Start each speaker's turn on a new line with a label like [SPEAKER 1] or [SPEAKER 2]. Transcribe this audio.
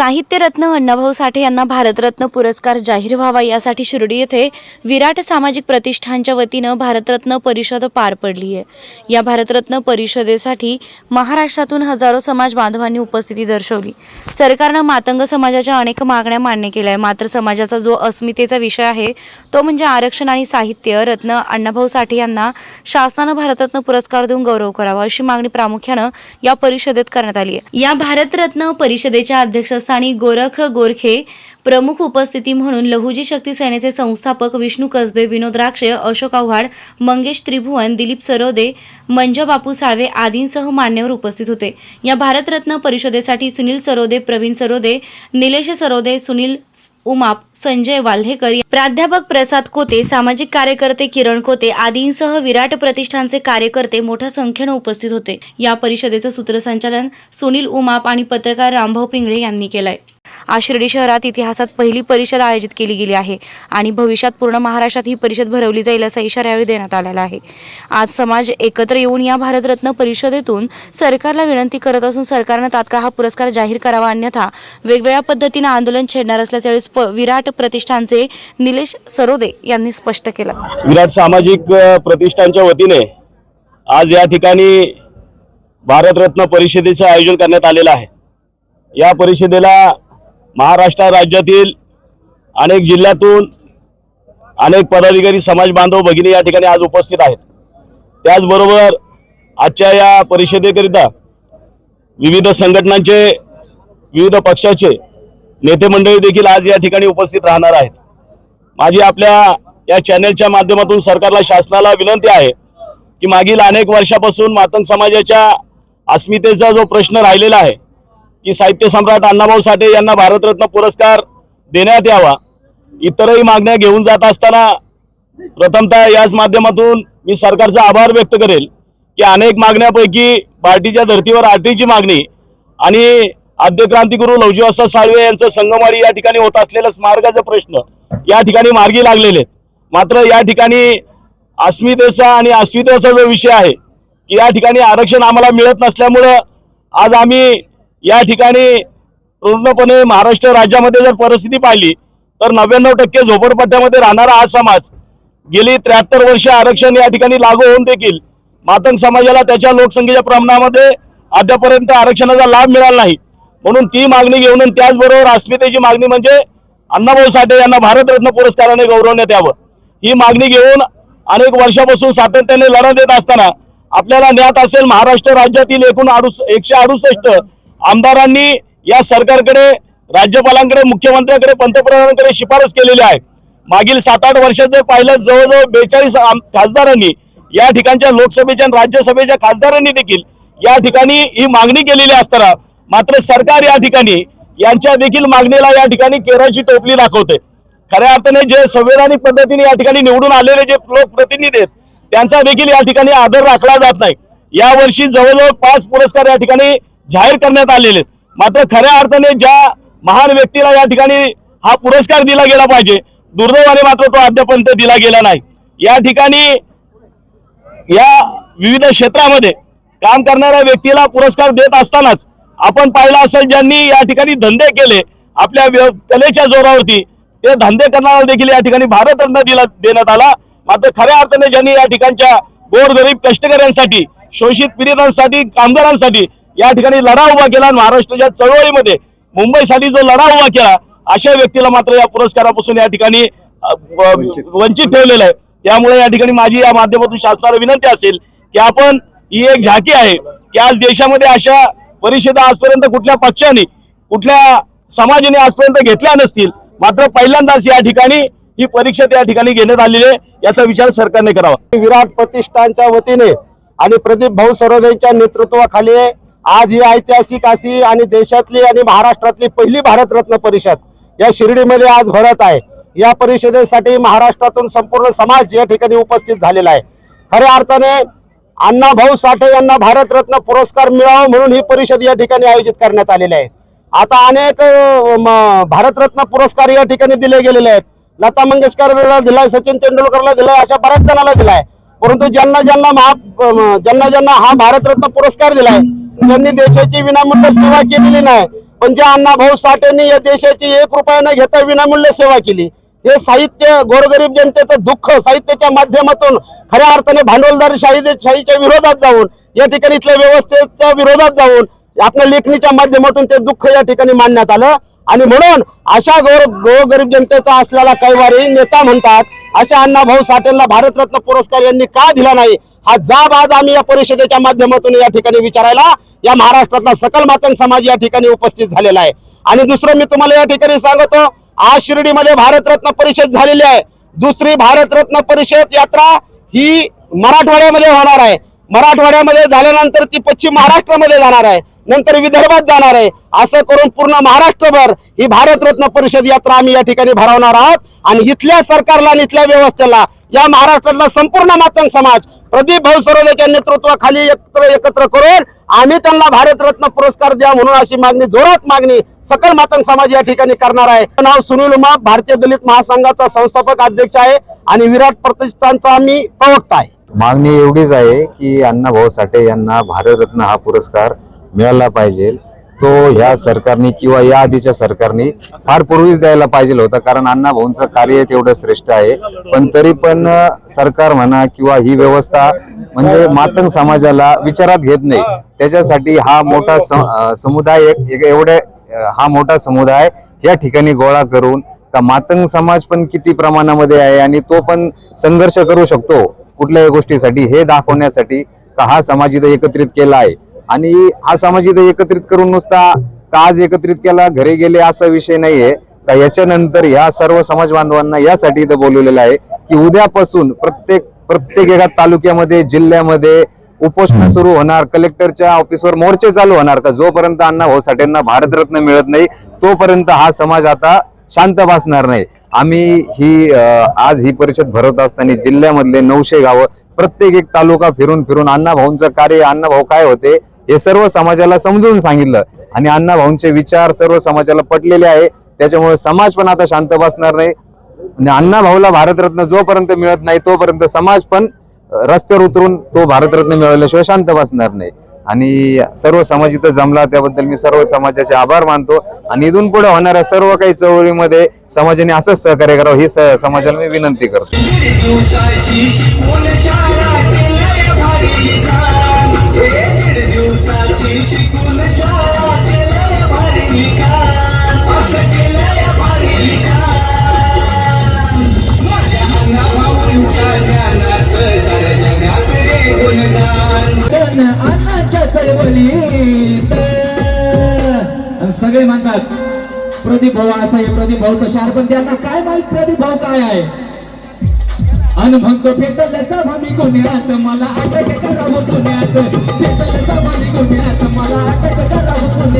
[SPEAKER 1] साहित्यरत्न अण्णाभाऊ साठे यांना भारतरत्न पुरस्कार जाहीर व्हावा यासाठी शिर्डी येथे विराट सामाजिक प्रतिष्ठानच्या वतीनं भारतरत्न परिषद पार पडली आहे. या भारतरत्न परिषदेसाठी महाराष्ट्रातून हजारो समाज बांधवांनी उपस्थिती दर्शवली. सरकारनं मातंग समाजाच्या अनेक मागण्या मान्य केल्या आहे मात्र समाजाचा जो अस्मितेचा विषय आहे तो म्हणजे आरक्षण आणि साहित्य. रत्न अण्णाभाऊ साठे यांना शासनानं भारतरत्न पुरस्कार देऊन गौरव करावा अशी मागणी प्रामुख्यानं या परिषदेत करण्यात आली आहे. या भारतरत्न परिषदेच्या अध्यक्षस्थानी गोरख गोरखे प्रमुख उपस्थिती म्हणून लहुजी शक्ती सेनेचे संस्थापक विष्णू कसबे विनोद राक्षे अशोक आव्हाड मंगेश त्रिभुवन दिलीप सरोदे मंजा बापू साळवे आदींसह मान्यवर उपस्थित होते. या भारतरत्न परिषदेसाठी सुनील सरोदे प्रवीण सरोदे निलेश सरोदे सुनील उमाप संजय वाल्हेकर प्राध्यापक प्रसाद कोते सामाजिक कार्यकर्ते किरण कोते आदींसह विराट प्रतिष्ठानचे कार्यकर्ते मोठ्या संख्येनं उपस्थित होते. या परिषदेचं सूत्रसंचालन सुनील उमाप आणि पत्रकार रामभाऊ पिंगळे यांनी केलंय. आज शिर्डी शहरात इतिहासात पहिली परिषद आयोजित केली गेली आहे आणि भविष्यात पूर्ण महाराष्ट्रात ही परिषद भरवली जाईल असा इशारा यावेळी देण्यात आलेला आहे. आज समाज एकत्र येऊन या भारतरत्न परिषदेतून सरकारला विनंती करत असून सरकारनं तात्काळ हा पुरस्कार जाहीर करावा अन्यथा वेगवेगळ्या पद्धतीनं आंदोलन छेडणार असल्याचे विराट प्रतिष्ठानचे निलेश सरोदे यांनी स्पष्ट केलं.
[SPEAKER 2] विराट सामाजिक प्रतिष्ठानच्या वतीने आज या ठिकाणी भारतरत्न परिषदेचं आयोजन करण्यात आलेलं आहे. या परिषदेला महाराष्ट्र राज्यातील अनेक जिल्ह्यातून अनेक पदाधिकारी समाज बांधव भगिनी या ठिकाणी आज उपस्थित आहेत. त्याचबरोबर आजच्या या परिषदेकरिता विविध संघटनांचे विविध पक्षाचे नेते मंडळी देखील आज या ठिकाणी उपस्थित राहणार आहेत. माझी आपल्या या चॅनेलच्या माध्यमातून सरकारला शासनाला विनंती आहे की मागील अनेक वर्षापासून मातंग समाजाच्या अस्मितेचा जो प्रश्न राहिलेला आहे की साहित्य सम्राट अण्णाभाऊ साठे यांना भारतरत्न पुरस्कार देण्यात यावा. इतरही मागण्या घेऊन जात असताना प्रथमतः याच माध्यमातून मी सरकारचा आभार व्यक्त करेल की अनेक मागण्यापैकी पार्टीच्या धर्तीवर आठवीची मागणी आणि आद्य क्रांतिगुरु लवजी साळवे यांचं संगमवाडी या ठिकाणी होत असलेला स्मारकाचा प्रश्न या ठिकाणी मार्गी लागलेले आहेत. मात्र या ठिकाणी अस्मितेचा आणि अस्मितेचा जो विषय आहे की या ठिकाणी आरक्षण आम्हाला मिळत नसल्यामुळं आज आम्ही या ठिकाणी पूर्णपणे महाराष्ट्र राज्यामध्ये जर परिस्थिती पाहिली तर नव्याण्णव टक्के झोपडपट्ट्यामध्ये राहणारा हा समाज गेली त्र्याहत्तर वर्ष आरक्षण या ठिकाणी लागू होऊन देखील मातंग समाजाला त्याच्या लोकसंख्येच्या प्रमाणामध्ये अद्यापर्यंत आरक्षणाचा लाभ मिळाला नाही. म्हणून ती मागणी घेऊन आणि त्याचबरोबर अस्मितेची मागणी म्हणजे अण्णाभाऊ साठे यांना भारतरत्न पुरस्काराने गौरवण्यात यावं. ही मागणी घेऊन अनेक वर्षापासून सातत्याने लढा देत असताना आपल्याला ज्ञात असेल महाराष्ट्र राज्यातील एकूण अडुस एकशे अडुसष्ट आमदारांनी या सरकारकडे राज्यपालांकडे मुख्यमंत्र्यांकडे पंतप्रधानांकडे शिफारस केलेली आहे. मागील सात आठ वर्षात जर पाहिलं जवळजवळ बेचाळीस खासदारांनी या ठिकाणच्या लोकसभेच्या राज्यसभेच्या खासदारांनी देखील या ठिकाणी ही मागणी केलेली असताना मात्र सरकार या ठिकाणी यांच्या देखील मागणीला या ठिकाणी केराची टोपली दाखवते. खऱ्या अर्थाने जे संवैधानिक पद्धतीने या ठिकाणी निवडून आलेले जे लोकप्रतिनिधी आहेत त्यांचा देखील या ठिकाणी आदर राखला जात नाही. यावर्षी जवळजवळ पाच पुरस्कार या ठिकाणी जाहीर करण्यात आलेले मात्र खऱ्या अर्थाने ज्या महान व्यक्तीला या ठिकाणी हा पुरस्कार दिला गेला पाहिजे दुर्दैवाने मात्र तो अद्यापर्यंत दिला गेला नाही. या ठिकाणी या विविध क्षेत्रामध्ये काम करणाऱ्या व्यक्तीला पुरस्कार देत असतानाच आपण पाहिलं असेल ज्यांनी या ठिकाणी धंदे केले आपल्या व्य- कलेच्या जोरावरती ते धंदे करणारा देखील या ठिकाणी भारतरत्न दिला देण्यात आला. मात्र खऱ्या अर्थाने ज्यांनी या ठिकाणच्या गोरगरीब कष्टकऱ्यांसाठी शोषित पीडितांसाठी कामगारांसाठी या ठिकाणी लढा उभा केला आणि महाराष्ट्राच्या चळवळीमध्ये मुंबईसाठी जो लढा उभा केला अशा व्यक्तीला मात्र या पुरस्कारापासून या ठिकाणी वंचित. ठेवलेलं आहे. त्यामुळे या ठिकाणी माझी या माध्यमातून शासनाला विनंती असेल की आपण ही एक झाकी आहे की आज देशामध्ये अशा परिषदा आजपर्यंत कुठल्या पक्षाने कुठल्या समाजाने आजपर्यंत घेतल्या नसतील मात्र पहिल्यांदाच या ठिकाणी ही परीक्षा त्या ठिकाणी घेण्यात आलेली आहे याचा विचार सरकारने करावा.
[SPEAKER 3] विराट प्रतिष्ठानच्या वतीने आणि प्रदीप भाऊ सरोदेच्या नेतृत्वाखाली आज ही ऐतिहासिक अशी आणि देशातली आणि महाराष्ट्रातली पहिली भारतरत्न परिषद या शिर्डीमध्ये आज भरत आहे. या परिषदेसाठी महाराष्ट्रातून संपूर्ण समाज या ठिकाणी उपस्थित झालेला आहे. खऱ्या अर्थाने अण्णाभाऊ साठे यांना भारतरत्न पुरस्कार मिळावा म्हणून ही परिषद या ठिकाणी आयोजित करण्यात आलेली आहे. आता अनेक म, भारतरत्न पुरस्कार या ठिकाणी दिले गेलेले आहेत. लता मंगेशकरला दिलाय सचिन तेंडुलकरला दिलाय अशा बऱ्याच जणांना दिलाय. परंतु ज्यांना ज्यांना महा ज्यांना ज्यांना हा भारतरत्न पुरस्कार दिलाय त्यांनी देशाची विनामूल्य सेवा केलेली नाही. पण ज्या अण्णाभाऊ साठेंनी या देशाची एक रुपया न घेता विनामूल्य सेवा केली हे साहित्य गोरगरीब जनतेचं दुःख साहित्याच्या माध्यमातून खऱ्या अर्थाने भांडवलदार शाही शाहीच्या विरोधात जाऊन या ठिकाणी इथल्या व्यवस्थेच्या विरोधात जाऊन आपल्या लेखणीच्या माध्यमातून ते दुःख या ठिकाणी मांडण्यात आलं. आणि म्हणून अशा गौर गोरगरीब जनतेचा असलेला कैवारी नेता म्हणतात अशा अण्णाभाऊ साठेंना भारतरत्न पुरस्कार यांनी का दिला नाही? हा जाब आज आम्ही या परिषदेच्या माध्यमातून या ठिकाणी विचारायला या महाराष्ट्रातला सकल मातंग समाज या ठिकाणी उपस्थित झालेला आहे. आणि दुसरं मी तुम्हाला या ठिकाणी सांगतो आज शिर्डीमध्ये भारतरत्न परिषद झालेली आहे. दुसरी भारतरत्न परिषद यात्रा ही मराठवाड्यामध्ये होणार आहे. मराठवाड्यामध्ये झाल्यानंतर ती पश्चिम महाराष्ट्रामध्ये जाणार आहे. नंतर विदर्भात जाणार आहे. असं करून पूर्ण महाराष्ट्रभर ही भारतरत्न परिषद यात्रा आम्ही या ठिकाणी भरवणार आहोत. आणि इथल्या सरकारला आणि इथल्या व्यवस्थेला या महाराष्ट्रातला संपूर्ण मातंग समाज प्रदीप भाऊ सरोदेच्या नेतृत्वाखाली एकत्र एकत्र करून आम्ही त्यांना भारतरत्न पुरस्कार द्या म्हणून अशी मागणी जोरात मागणी सकल मातंग समाज या ठिकाणी करणार आहे. नाव सुनील उमा भारतीय दलित महासंघाचा संस्थापक अध्यक्ष आहे आणि विराट प्रतिष्ठानचा मी प्रवक्ता आहे.
[SPEAKER 4] मागणी एवढीच आहे की अण्णा भाऊ साठे यांना भारतरत्न हा पुरस्कार मिळाला पाहिजे. तो ह्या सरकारने किंवा या आधीच्या सरकारने फार पूर्वीच द्यायला पाहिजे होता. कारण अण्णा भाऊंचं कार्य तेवढं श्रेष्ठ आहे. पण तरी पण सरकार म्हणा किंवा ही व्यवस्था म्हणजे मातंग समाजाला विचारात घेत नाही. त्याच्यासाठी हा मोठा समुदाय एक एवढे हा मोठा समुदाय या ठिकाणी गोळा करून का मातंग समाज पण किती प्रमाणामध्ये आहे आणि तो पण संघर्ष करू शकतो कुठल्याही गोष्टीसाठी हे दाखवण्यासाठी का हा समाज इथं एकत्रित केला आहे. आणि हा समाज इथं एकत्रित करून नुसता का आज एकत्रित केला घरी गेले असा विषय नाहीये. का याच्यानंतर ह्या सर्व समाज बांधवांना यासाठी इथं बोलवलेलं आहे की उद्यापासून प्रत्येक प्रत्येक एका तालुक्यामध्ये जिल्ह्यामध्ये उपोषण सुरू होणार कलेक्टरच्या ऑफिसवर मोर्चे चालू होणार का? जोपर्यंत अण्णा भाऊ साठेंना भारतरत्न मिळत नाही तोपर्यंत हा समाज आता शांत बसणार नाही. आम्ही ही आज ही परिषद भरवत असताना जिल्ह्यामधले नऊशे गावं प्रत्येक एक तालुका फिरून फिरून अण्णा भाऊंचं कार्य अण्णा भाऊ काय होते हे सर्व समाजाला समजून सांगितलं. आणि अण्णा भाऊंचे विचार सर्व समाजाला पटलेले आहे. त्याच्यामुळे समाज पण आता शांत बसणार नाही. आणि अण्णा भाऊला भारतरत्न जोपर्यंत मिळत नाही तोपर्यंत समाज पण रस्त्यावर उतरून तो भारतरत्न मिळवल्याशिवाय शांत बसणार नाही. आणि सर्व समाज इथं जमला. त्याबद्दल मी सर्व समाजाचे आभार मानतो. आणि इथून पुढे होणाऱ्या सर्व काही चळवळीमध्ये समाजाने असंच सहकार्य करावं ही स- समाजाला मी विनंती करतो.
[SPEAKER 5] आणि सगळे म्हणतात प्रदीप भाऊ असा आहे प्रदीप भाऊ कशा पण त्यांना काय माहीत प्रदीप भाऊ काय आहे? आणि म्हणतो फेटलचा भामी गुन्ह्यात मला अटक राहू गुन्ह्यात. फेटलचा भामी गुन्ह्यात मला अटक करावं